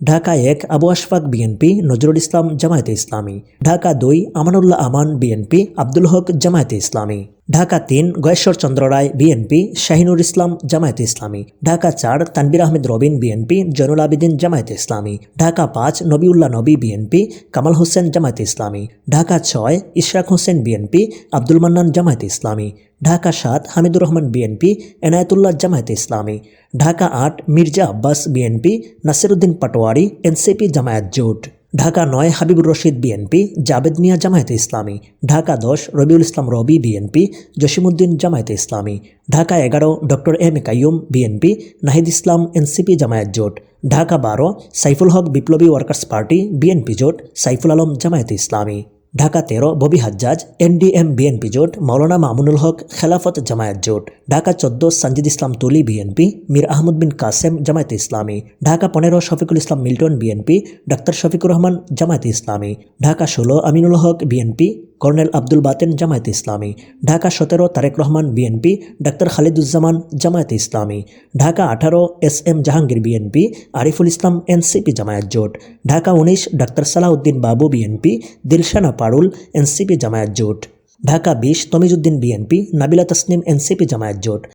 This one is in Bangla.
ঢাকা এক আবু আশফাক বিএনপি নজরুল ইসলাম জামায়াতে ইসলামী, ঢাকা দুই আমানুল্লাহ আমান বিএনপি আব্দুল হক জামায়াতে ইসলামী। ঢাকা তিন, গয়েশ্বর চন্দ্র রায়, বিএনপি, শাহিনুর ইসলাম, জামায়াতে ইসলামী। ঢাকা চার তানবির আহমেদ রবিন, বিএনপি, জয়নুল আবেদিন, জামায়াতে ইসলামী। ঢাকা পাঁচ, নবিউল্লাহ নবী, বিএনপি, কামাল হোসেন, জামায়াতে ইসলামী। ঢাকা ছয়, ইশরাক হোসেন, বিএনপি, আব্দুল মান্নান, জামায়াতে ইসলামী। ঢাকা সাত, হামিদুর রহমান, বিএনপি, এনায়েতুল্লাহ, জামায়াতে ইসলামী। ঢাকা আট, মির্জা আব্বাস, বিএনপি, নাসিরুদ্দিন পাটোয়ারি, এনসিপি, জামায়াত জোট। ঢাকা নয় হাবিবুর রশিদ বিএনপি জাবেদ মিয়া জামায়াতে ইসলামী, ঢাকা দশ রবিউল ইসলাম রবি বিএনপি জসিমুদ্দিন জামায়াতে ইসলামী, ঢাকা এগারো doctor M A Kaium BNP, Nahid Islam NCP Jamaat জোট, ঢাকা বারো সাইফুল হক বিপ্লবী ওয়ার্কার্স পার্টি বিএনপি জোট, সাইফুল আলম জামায়াতে ইসলামী। ঢাকা তেরো, ববি হাজ্জাজ, এনডিএম বিএনপি জোট মৌলানা মামুনুল হক, খেলাফত জামায়াত জোট, ঢাকা চোদ্দ সঞ্জিদ ইসলাম তুলি বিএনপি, মীর আহমদ বিন কাসেম জামায়াতে ইসলামী, ঢাকা পনেরো, শফিকুল ইসলাম মিল্টন বিএনপি, ডাক্তার শফিকুর রহমান জামায়াতে ইসলামী, ঢাকা ষোলো, আমিনুল হক বিএনপি কর্নেল আব্দুল বাতেন জামায়াতে ইসলামী, ঢাকা সতেরো তারেক রহমান বিএনপি, ডাক্তার খালিদুজ্জামান জামায়াতে ইসলামী, ঢাকা আঠারো এস এম জাহাঙ্গীর বিএনপি, আরিফুল ইসলাম এনসিপি জামায়াত জোট, ঢাকা উনিশ ডাক্তার সালাউদ্দিন বাবু বিএনপি, দিলশানা পারুল এনসিপি জামায়াত জোট, ঢাকা বিশ তমিজুদ্দিন বিএনপি, নাবিলা তসনিম এনসিপি জামায়াত জোট